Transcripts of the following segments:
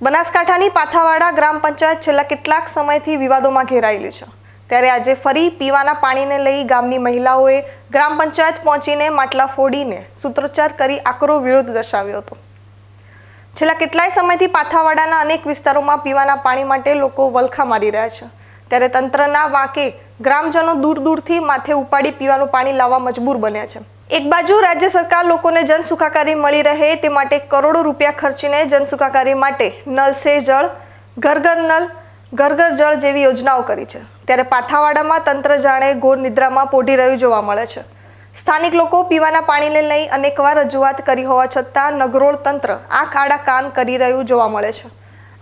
બનાસકાંઠાની પાથાવાડા ગ્રામ પંચાયત છેલ્લા કેટલાક સમયથી વિવાદોમાં ઘેરાયેલી છે. ત્યારે આજે ફરી પીવાના પાણીને લઈ ગામની મહિલાઓએ ગ્રામ પંચાયત પહોંચીને માટલા ફોડીને સૂત્રોચ્ચાર કરી આકરો વિરોધ દર્શાવ્યો હતો. છેલ્લા કેટલાય સમયથી પાથાવાડાના અનેક વિસ્તારોમાં પીવાના પાણી માટે લોકો વલખા મારી રહ્યા છે. ત્યારે તંત્રના વાંકે ગ્રામજનો દૂર દૂરથી માથે ઉપાડી પીવાનું પાણી લાવવા મજબૂર બન્યા છે. એક બાજુ રાજ્ય સરકાર લોકોને જન સુખાકારી મળી રહે તે માટે કરોડો રૂપિયા ખર્ચીને જન સુખાકારી માટે નલ સે જળ ઘર ઘર નલ ઘર ઘર જળ જેવી યોજનાઓ કરી છે. ત્યારે પાથાવાડામાં તંત્ર જાણે ઘોર નિદ્રામાં પોઢી રહ્યું જોવા મળે છે. સ્થાનિક લોકો પીવાના પાણીને લઈ અનેકવાર રજૂઆત કરી હોવા છતાં નગરોળ તંત્ર આંખ આડા કાન કરી રહ્યું જોવા મળે છે.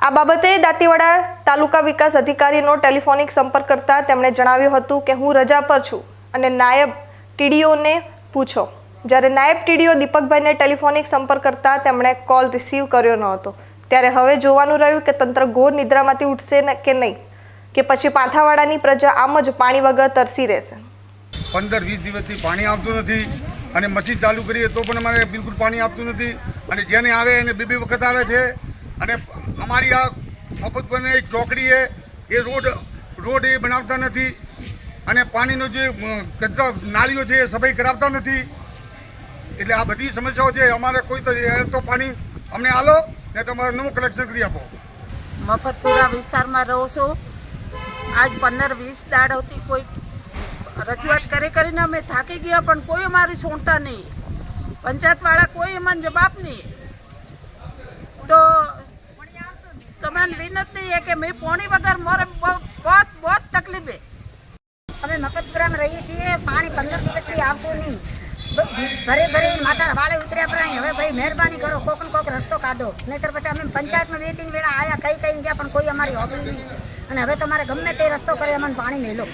આ બાબતે દાંતીવાડા તાલુકા વિકાસ અધિકારીનો ટેલિફોનિક સંપર્ક કરતા તેમણે જણાવ્યું હતું કે, હું રજા પર છું અને નાયબ ટીડીઓને પૂછો. જ્યારે નાયબ ટીડીઓ દીપકભાઈને ટેલિફોનિક સંપર્ક કરતા તેમણે કોલ રિસીવ કર્યો ન હતો ત્યારે હવે જોવાનું રહ્યું કે તંત્ર ઘોર નિદ્રામાંથી ઉઠશે કે નહીં, કે પછી પાંથાવાડાની પ્રજા આમ જ પાણી વગર તરસી રહેશે. પંદર વીસ દિવસથી પાણી આવતું નથી અને મશીન ચાલુ કરીએ તો પણ અમારે બિલકુલ પાણી આપતું નથી. અને જેને આવે એને બે બે વખત આવે છે. અને અમારી આ મફત બને એક ચોકડી એ રોડ રોડ એ બનાવતા નથી. અને પાણીનો જે કચરા, નાળીઓ છે એ સફાઈ કરાવતા નથી. એટલે આ બધી સમસ્યાઓ છે, અમારે કોઈ તો એ પાણી, અમને આલો, ને તમારે નવું કલેક્શન કરી આપો. મફતપુરા વિસ્તારમાં રહો છો. આજ પંદર વીસ દાડોથી કોઈ રજૂઆત કરી કરીને અમે થાકી ગયા, પણ કોઈ અમારી સુણતા નહીં. પંચાયતવાળા કોઈ એમાં જવાબ નહીં. તો તમને વિનંતી છે કે મેં પોણી વગર મારે બહુ બહુ તકલીફ. અમે મફતપુરામાં રહીએ છીએ, પાણી પંદર દિવસથી આવતું નહીં. ભરે ભરે માથા વાળે ઉતર્યા અહીં. હવે ભાઈ મહેરબાની કરો, કોક ને કોક રસ્તો કાઢો. નહીતર પછી અમે પંચાયતમાં બે ત્રણ વેળા આયા, કઈ કઈ ગયા પણ કોઈ અમારી હોબળી નહીં. અને હવે તમારે ગમે તે રસ્તો કરે, અમને પાણી મેલો.